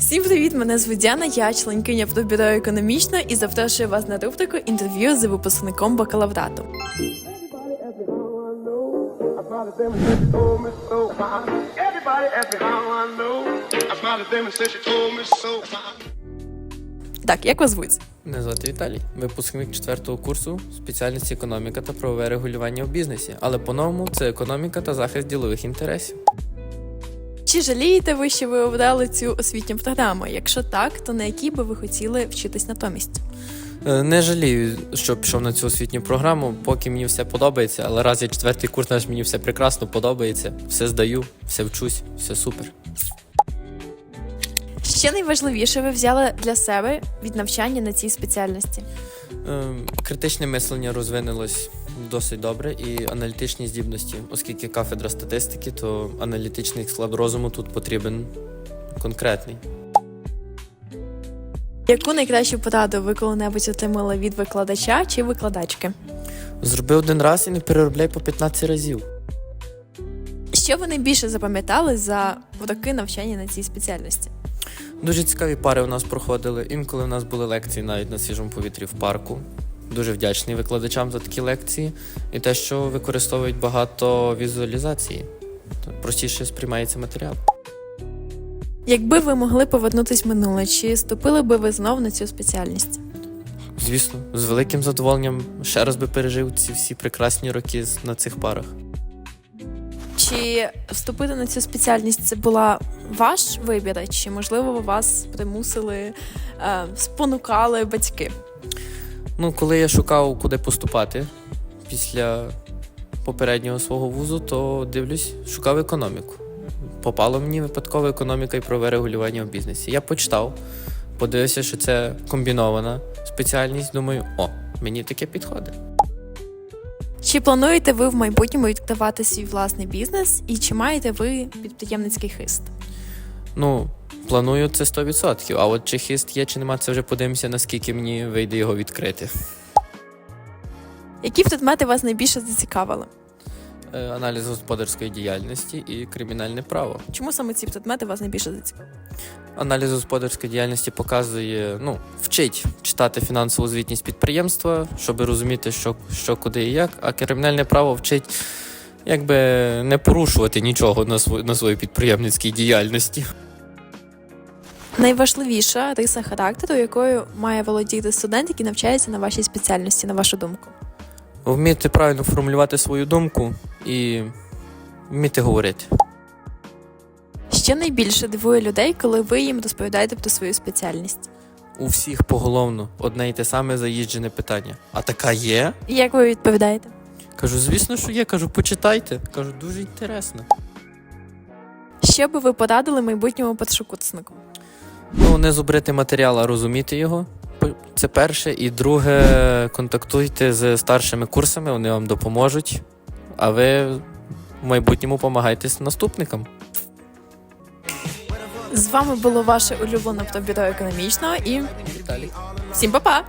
Всім привіт! Мене звуть Діана, я членкиня автобюро економічно і запрошую вас на рубрику інтерв'ю з випускником бакалаврату. Так, як вас звуть? Мене звати Віталій, випускник четвертого курсу спеціальності економіка та правове регулювання в бізнесі. Але по-новому це економіка та захист ділових інтересів. Чи жалієте ви, що ви обрали цю освітню програму? Якщо так, то на якій би ви хотіли вчитись натомість? Е, Не жалію, що пішов на цю освітню програму, поки мені все подобається, але раз я четвертий курс, наш мені все прекрасно подобається, все здаю, все вчусь, все супер. Що найважливіше ви взяли для себе від навчання на цій спеціальності? Е, Критичне мислення розвинулось досить добре і аналітичні здібності, оскільки кафедра статистики, то аналітичний склад розуму тут потрібен конкретний. Яку найкращу пораду ви коли-небудь отримали від викладача чи викладачки? Зроби один раз і не переробляй по 15 разів. Що ви найбільше запам'ятали за роки навчання на цій спеціальності? Дуже цікаві пари у нас проходили. Інколи у нас були лекції навіть на свіжому повітрі в парку. Дуже вдячний викладачам за такі лекції і те, що використовують багато візуалізації. Простіше сприймається матеріал. Якби ви могли повернутись в минуле, чи вступили би ви знов на цю спеціальність? Звісно, з великим задоволенням ще раз би пережив ці всі прекрасні роки на цих парах. Чи вступити на цю спеціальність це була ваш вибір, чи можливо вас примусили, е, спонукали батьки? Ну, коли я шукав, куди поступати після попереднього свого вузу, то дивлюсь, шукав економіку. Попало мені випадково економіка і правове регулювання в бізнесі. Я почитав, подивився, що це комбінована спеціальність. Думаю, о, мені таке підходить. Чи плануєте ви в майбутньому відкривати свій власний бізнес, і чи маєте ви підприємницький хист? Ну, планую це 100%. А от чи хист є, чи нема, це вже подивимося, наскільки мені вийде його відкрити. Які предмети вас найбільше зацікавили? Е, Аналіз господарської діяльності і кримінальне право. Чому саме ці предмети вас найбільше зацікавили? Аналіз господарської діяльності показує, ну, вчить читати фінансову звітність підприємства, щоб розуміти, що, що куди і як, а кримінальне право вчить якби не порушувати нічого на, свої, на своїй підприємницькій діяльності. Найважливіша риса характеру, якою має володіти студент, який навчається на вашій спеціальності, на вашу думку? Вміти правильно формулювати свою думку і вміти говорити. Що найбільше дивує людей, коли ви їм розповідаєте про свою спеціальність? У всіх поголовно одне й те саме заїжджене питання. А така є? І як ви відповідаєте? Кажу, звісно, що є. Кажу, почитайте. Кажу, дуже інтересно. Що би ви порадили майбутньому першокурснику? Ну, не зубрити матеріал, а розуміти його. Це перше. І друге, контактуйте з старшими курсами, вони вам допоможуть. А ви в майбутньому допомагайте наступникам. З вами було ваше улюблене автобюро економічного і Віталій. всім па-па!